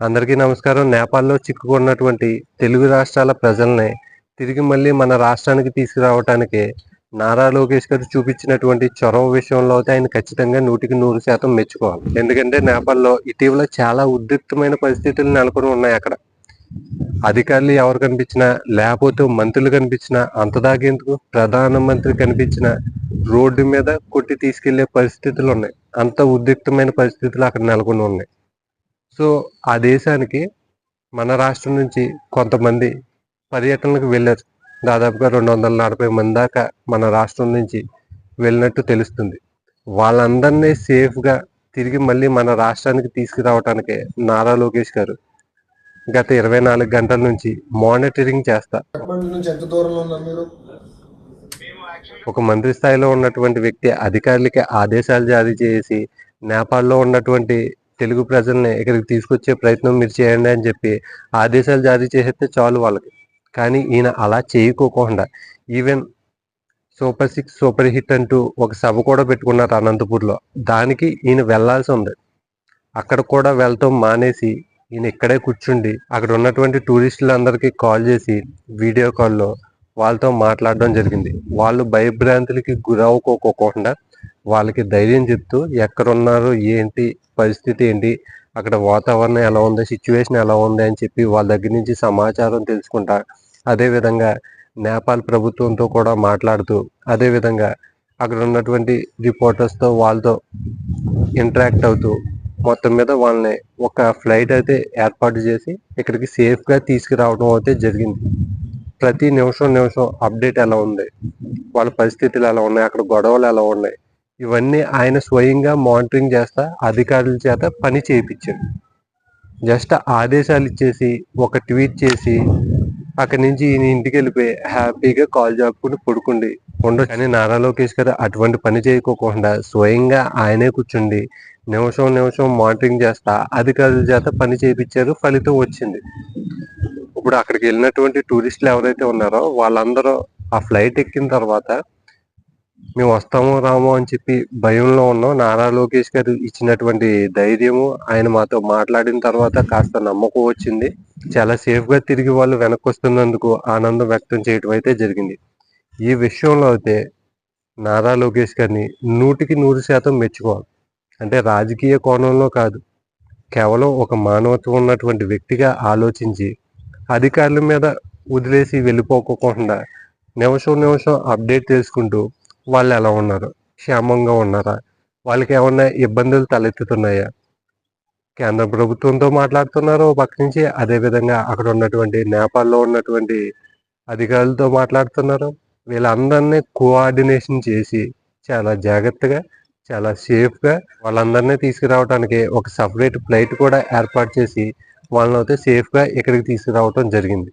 అందరికీ నమస్కారం. నేపాల్లో చిక్కుకున్నటువంటి తెలుగు రాష్ట్రాల ప్రజల్ని తిరిగి మళ్ళీ మన రాష్ట్రానికి తీసుకురావటానికి నారా లోకేష్ గారు చూపించినటువంటి చొరవ విషయంలో అయితే ఆయన ఖచ్చితంగా నూటికి నూరు శాతం మెచ్చుకోవాలి. ఎందుకంటే నేపాల్లో ఇటీవల చాలా ఉద్రిక్తమైన పరిస్థితులు నెలకొని ఉన్నాయి అక్కడ. అధికారులు ఎవరు కనిపించినా లేకపోతే మంత్రులు కనిపించినా అంతదాగేందుకు ప్రధానమంత్రి కనిపించిన రోడ్డు మీద కొట్టి తీసుకెళ్ళే పరిస్థితులు ఉన్నాయి. అంత ఉద్రిక్తమైన పరిస్థితులు అక్కడ నెలకొని ఉన్నాయి. సో ఆ దేశానికి మన రాష్ట్రం నుంచి కొంతమంది పర్యటనకు వెళ్ళారు. దాదాపుగా రెండు వందల నలభై మంది దాకా మన రాష్ట్రం నుంచి వెళ్ళినట్టు తెలుస్తుంది. వాళ్ళందరినీ సేఫ్గా తిరిగి మళ్ళీ మన రాష్ట్రానికి తీసుకురావటానికి నారా లోకేష్ గారు గత ఇరవై నాలుగు గంటల నుంచి మానిటరింగ్ చేస్తా. ఒక మంత్రి స్థాయిలో ఉన్నటువంటి వ్యక్తి అధికారులకి ఆదేశాలు జారీ చేసి నేపాల్లో ఉన్నటువంటి తెలుగు ప్రజల్ని ఇక్కడికి తీసుకొచ్చే ప్రయత్నం మీరు చేయండి అని చెప్పి ఆదేశాలు జారీ చేసేస్తే చాలు వాళ్ళకి. కానీ ఈయన అలా చేయకోకుండా even super six super hit అంటూ ఒక సభ కూడా పెట్టుకున్నారు అనంతపూర్లో. దానికి ఈయన వెళ్ళాల్సి ఉంది. అక్కడ కూడా వెళ్తాం మానేసి ఈయన ఇక్కడే కూర్చుండి అక్కడ ఉన్నటువంటి టూరిస్టులందరికీ కాల్ చేసి వీడియో కాల్లో వాళ్ళతో మాట్లాడడం జరిగింది. వాళ్ళు భయభ్రాంతులకి గురవుకోకోకుండా వాళ్ళకి ధైర్యం చెప్తూ ఎక్కడున్నారు ఏంటి పరిస్థితి ఏంటి అక్కడ వాతావరణం ఎలా ఉంది సిచ్యువేషన్ ఎలా ఉంది అని చెప్పి వాళ్ళ దగ్గర నుంచి సమాచారం తెలుసుకుంటా. అదేవిధంగా నేపాల్ ప్రభుత్వంతో కూడా మాట్లాడుతూ అదేవిధంగా అక్కడ ఉన్నటువంటి రిపోర్టర్స్తో వాళ్ళతో ఇంటరాక్ట్ అవుతూ మొత్తం మీద వాళ్ళని ఒక ఫ్లైట్ అయితే ఏర్పాటు చేసి ఇక్కడికి సేఫ్గా తీసుకురావడం అయితే జరిగింది. ప్రతి నిమిషం నిమిషం అప్డేట్ ఎలా ఉంది వాళ్ళ పరిస్థితులు ఎలా ఉన్నాయి అక్కడ గొడవలు ఎలా ఉన్నాయి ఇవన్నీ ఆయన స్వయంగా మానిటరింగ్ చేస్తా అధికారుల చేత పని చేయించాడు. జస్ట్ ఆదేశాలు ఇచ్చేసి ఒక ట్వీట్ చేసి అక్కడి నుంచి ఈయన ఇంటికి వెళ్ళిపోయి హ్యాపీగా కాల్ జాపుకుని పడుకుండి. ఉండొచ్చు. కానీ నారా లోకేష్ గారు అటువంటి పని చేయకోకుండా స్వయంగా ఆయనే కూర్చుండి నిమిషం నిమిషం మానిటరింగ్ చేస్తా అధికారుల చేత పని చేయించారు ఫలితం వచ్చింది. ఇప్పుడు అక్కడికి వెళ్ళినటువంటి టూరిస్టులు ఎవరైతే ఉన్నారో వాళ్ళందరూ ఆ ఫ్లైట్ ఎక్కిన తర్వాత మేము వస్తాము రాము అని చెప్పి భయంలో ఉన్నాం. నారా లోకేష్ గారు ఇచ్చినటువంటి ధైర్యము ఆయన మాతో మాట్లాడిన తర్వాత కాస్త నమ్మకం వచ్చింది. చాలా సేఫ్గా తిరిగి వాళ్ళు వెనక్కి వస్తున్నందుకు ఆనందం వ్యక్తం చేయడం అయితే జరిగింది. ఈ విషయంలో అయితే నారా లోకేష్ గారిని నూటికి నూరు శాతం మెచ్చుకోవాలి. అంటే రాజకీయ కోణంలో కాదు కేవలం ఒక మానవత్వం ఉన్నటువంటి వ్యక్తిగా ఆలోచించి అధికారుల మీద వదిలేసి వెళ్ళిపోకోకుండా నిమిషం నిమిషం అప్డేట్ చేసుకుంటూ వాళ్ళు ఎలా ఉన్నారు? క్షేమంగా ఉన్నారా? వాళ్ళకి ఏమన్నా ఇబ్బందులు తలెత్తుతున్నాయా? కేంద్ర ప్రభుత్వంతో మాట్లాడుతున్నారు ఓ పక్క నుంచి అదే విధంగా అక్కడ ఉన్నటువంటి నేపాల్లో ఉన్నటువంటి అధికారులతో మాట్లాడుతున్నారు? వీళ్ళందరినీ కోఆర్డినేషన్ చేసి చాలా జాగ్రత్తగా చాలా సేఫ్గా వాళ్ళందరినీ తీసుకురావడానికి ఒక సపరేట్ ఫ్లైట్ కూడా ఏర్పాటు చేసి వాళ్ళని అయితే సేఫ్గా ఇక్కడికి తీసుకురావడం జరిగింది.